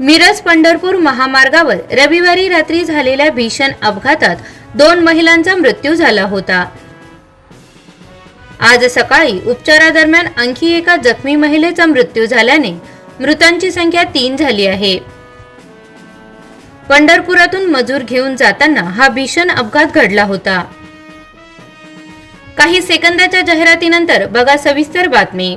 मिरज पंढरपूर महामार्गावर रविवारी रात्री झालेल्या भीषण अपघातात दोन महिलांचा मृत्यू झाला होता. आज सकाळी उपचारादरम्यान आणखी एका जखमी महिलेचा मृत्यू झाल्याने मृतांची संख्या तीन झाली आहे. पंढरपुरातून मजूर घेऊन जाताना हा भीषण अपघात घडला होता. काही सेकंदाच्या जाहिरातीनंतर बघा सविस्तर बातमी.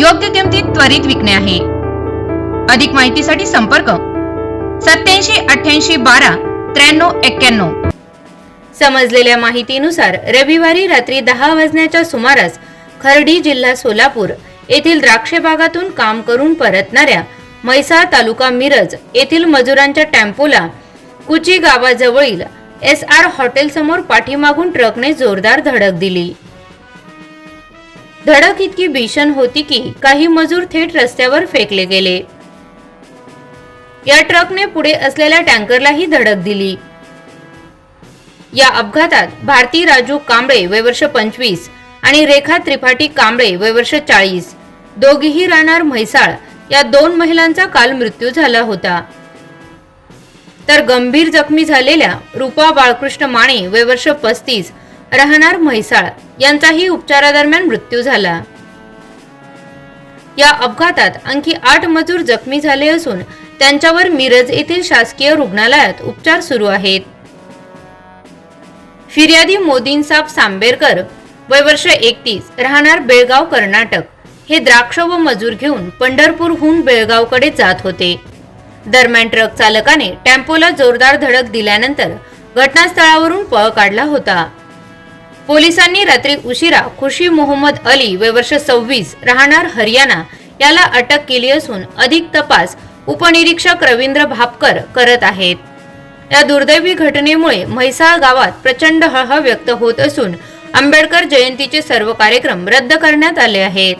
योग्य किमतीत त्वरित विकणे आहे. अधिक माहितीसाठी संपर्क सत्याऐंशी अठ्ठ्याऐंशी बारा त्र्याण्णव एक्क्याण्णव. समजलेल्या माहितीनुसार रविवारी रात्री दहा वाजण्याच्या सुमारास खर्डी जिल्हा सोलापूर येथील द्राक्षे बागातून काम करून परतणाऱ्या म्हैसाळ तालुका मिरज येथील मजुरांच्या टेम्पोला कुची गावाजवळील एस आर हॉटेलसमोर पाठीमागून ट्रकने जोरदार धडक दिली. धडक इतकी भीषण होती की काही मजूर थेट रस्त्यावर फेकले गेले. या ट्रकने पुढे असलेल्या टँकरलाही धडक दिली. या अपघातात भारती राजू कांबळे वय वर्ष पंचवीस आणि रेखा त्रिपाठी कांबळे वय वर्ष चाळीस. दोघीही राहणार म्हैसाळ. या दोन महिलांचा काल मृत्यू झाला होता. तर गंभीर जखमी झालेल्या रुपा बाळकृष्ण माने वय वर्ष पस्तीस राहणार म्हैसाळ. यांचाही उपचारादरम्यान मृत्यू झाला. या अपघातात आणखी आठ मजूर जखमी झाले असून त्यांच्यावर मिरज येथील शासकीय रुग्णालयात उपचार सुरू आहेत. फिर्यादी मोदींसाब सांबेरकर वय वर्ष एकतीस राहणार बेळगाव कर्नाटक. हे द्राक्ष व मजूर घेऊन पंढरपूरहून बेळगावकडे जात होते. दरम्यान ट्रक चालकाने टेम्पोला जोरदार धडक दिल्यानंतर घटनास्थळावरून पळ काढला होता. पोलिसांनी रात्री उशिरा खुशी मोहम्मद अली वय वर्ष सव्वीस राहणार हरियाणा याला अटक केली असून अधिक तपास उपनिरीक्षक रवींद्र भापकर करत आहेत. या दुर्दैवी घटनेमुळे म्हैसाळ गावात प्रचंड हळहळ व्यक्त होत असून आंबेडकर जयंतीचे सर्व कार्यक्रम रद्द करण्यात आले आहेत.